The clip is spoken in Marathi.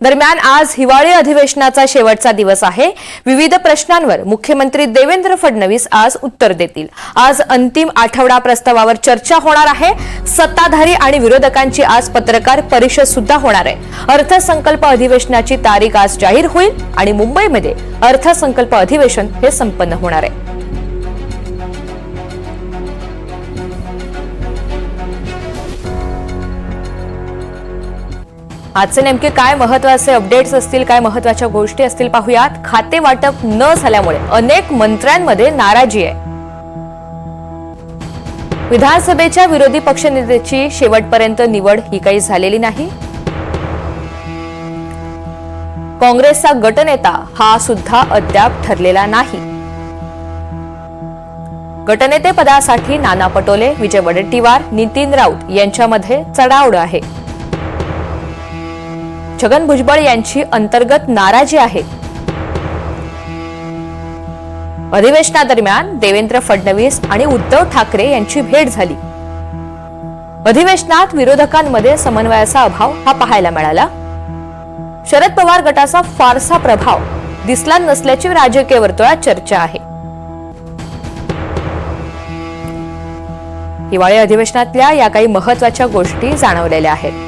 दरम्यान आज हिवाळी अधिवेशनाचा शेवटचा दिवस आहे. विविध प्रश्नांवर मुख्यमंत्री देवेंद्र फडणवीस आज उत्तर देतील. आज अंतिम आठवडा प्रस्तावावर चर्चा होणार आहे. सत्ताधारी आणि विरोधकांची आज पत्रकार परिषद सुद्धा होणार आहे. अर्थसंकल्प अधिवेशनाची तारीख आज जाहीर होईल आणि मुंबईमध्ये अर्थसंकल्प अधिवेशन हे संपन्न होणार आहे. आजचे नेमके काय महत्त्वाचे अपडेट्स असतील काय महत्त्वाच्या गोष्टी असतील पाहूयात. खाते वाटप न झाल्यामुळे अनेक मंत्र्यांमध्ये नाराजी आहे. विधानसभेच्या विरोधी पक्षनेत्याची शेवटपर्यंत निवड ही काही झालेली नाही. काँग्रेसचा गटनेता हा सुद्धा अद्याप ठरलेला नाही. गटनेते पदासाठी नाना पटोले विजय वडेट्टीवार नितीन राऊत यांच्यामध्ये चढावड आहे. छगन भुजबळ यांची अंतर्गत नाराजी आहे. अधिवेशनादरम्यान देवेंद्र फडणवीस आणि उद्धव ठाकरे यांची भेट झाली. अधिवेशनात विरोधकांमध्ये समन्वयाचा अभाव हा पाहायला मिळाला. शरद पवार गटाचा फारसा प्रभाव दिसला नसल्याची राजकीय वर्तुळात चर्चा आहे. हिवाळी अधिवेशनातल्या या काही महत्त्वाच्या गोष्टी जाणवलेल्या आहेत.